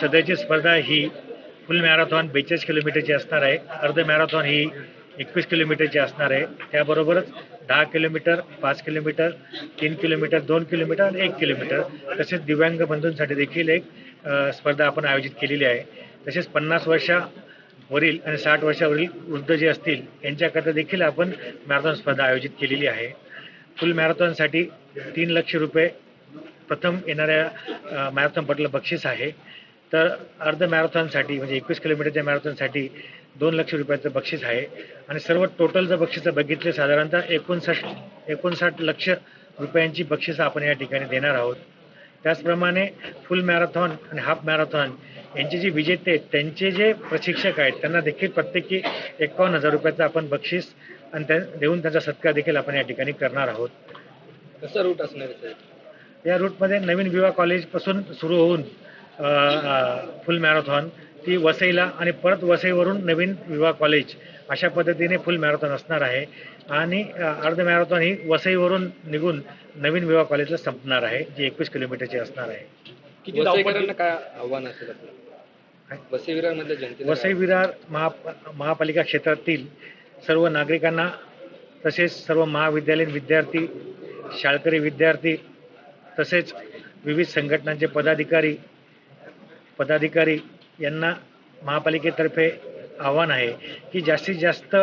सध्याची स्पर्धा ही फुल मॅरेथॉन बेचाळीस किलोमीटरची असणार आहे. अर्ध मॅरेथॉन ही एकवीस किलोमीटरची असणार आहे. त्याबरोबरच दहा किलोमीटर पाच किलोमीटर तीन किलोमीटर दोन किलोमीटर आणि एक किलोमीटर तसेच दिव्यांग बंधूंसाठी देखील एक स्पर्धा आपण आयोजित केलेली आहे. तसेच पन्नास वर्षावरील आणि साठ वर्षावरील वृद्ध जे असतील यांच्याकरता देखील आपण मॅरेथॉन स्पर्धा आयोजित केलेली आहे. फुल मॅरेथॉनसाठी तीन लक्ष रुपये प्रथम येणाऱ्या मॅरेथॉनपटला बक्षीस आहे. तर अर्ध मॅरेथॉनसाठी म्हणजे एकवीस किलोमीटरच्या मॅरेथॉनसाठी दोन लक्ष रुपयाचं बक्षीस आहे. आणि सर्व टोटल जर बक्षिसं बघितले साधारणतः एकोणसाठ एकोणसाठ लक्ष रुपयांची बक्षिसं आपण या ठिकाणी देणार आहोत. त्याचप्रमाणे फुल मॅरेथॉन आणि हाफ मॅरेथॉन यांचे जे विजेते आहेत त्यांचे जे प्रशिक्षक आहेत त्यांना देखील प्रत्येकी एकावन्न हजार रुपयाचं आपण बक्षीस आणि त्या देऊन त्यांचा सत्कार देखील आपण या ठिकाणी करणार आहोत. कसं रूट असणार या रूटमध्ये नवीन विवा कॉलेजपासून सुरू होऊन फुल मॅरेथॉन. ती वसईला आणि परत वसईवरून नवीन विवा कॉलेज अशा पद्धतीने फुल मॅरेथॉन असणार आहे. आणि अर्ध मॅरेथॉन ही वसईवरून निघून नवीन विवा कॉलेजला संपणार आहे जी एकवीस किलोमीटरची असणार आहे. किती काय आव्हान असेल जनतेला वसई विरार महा महापालिका क्षेत्रातील सर्व नागरिकांना तसेच सर्व महाविद्यालयीन विद्यार्थी शाळकरी विद्यार्थी तसेच विविध संघटनांचे पदाधिकारी पदाधिकारी यांना महापालिकेतर्फे आव्हान आहे की जास्तीत जास्त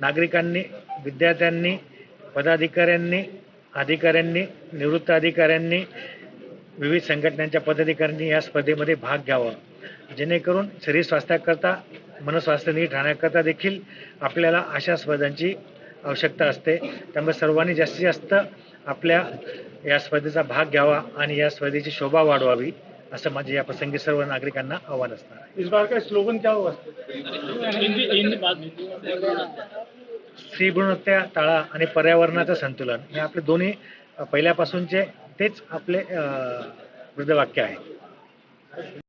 नागरिकांनी विद्यार्थ्यांनी पदाधिकाऱ्यांनी अधिकाऱ्यांनी निवृत्त अधिकाऱ्यांनी विविध संघटनांच्या पदाधिकाऱ्यांनी या स्पर्धेमध्ये भाग घ्यावा. जेणेकरून शरीर स्वास्थ्याकरता मनस्वास्थ्य नीट राहण्याकरता देखील आपल्याला अशा स्पर्धांची आवश्यकता असते. त्यामुळे सर्वांनी जास्तीत जास्त आपल्या या स्पर्धेचा भाग घ्यावा आणि या स्पर्धेची शोभा वाढवावी. असं माझे या प्रसंगी सर्व नागरिकांना आव्हान असणार इस बार का स्लोगन क्या होगा? स्त्री भ्रूणहत्या टाळा आणि पर्यावरणाचं संतुलन हे आपले दोन्ही पहिल्यापासूनचे तेच आपले वृद्धवाक्य आहे.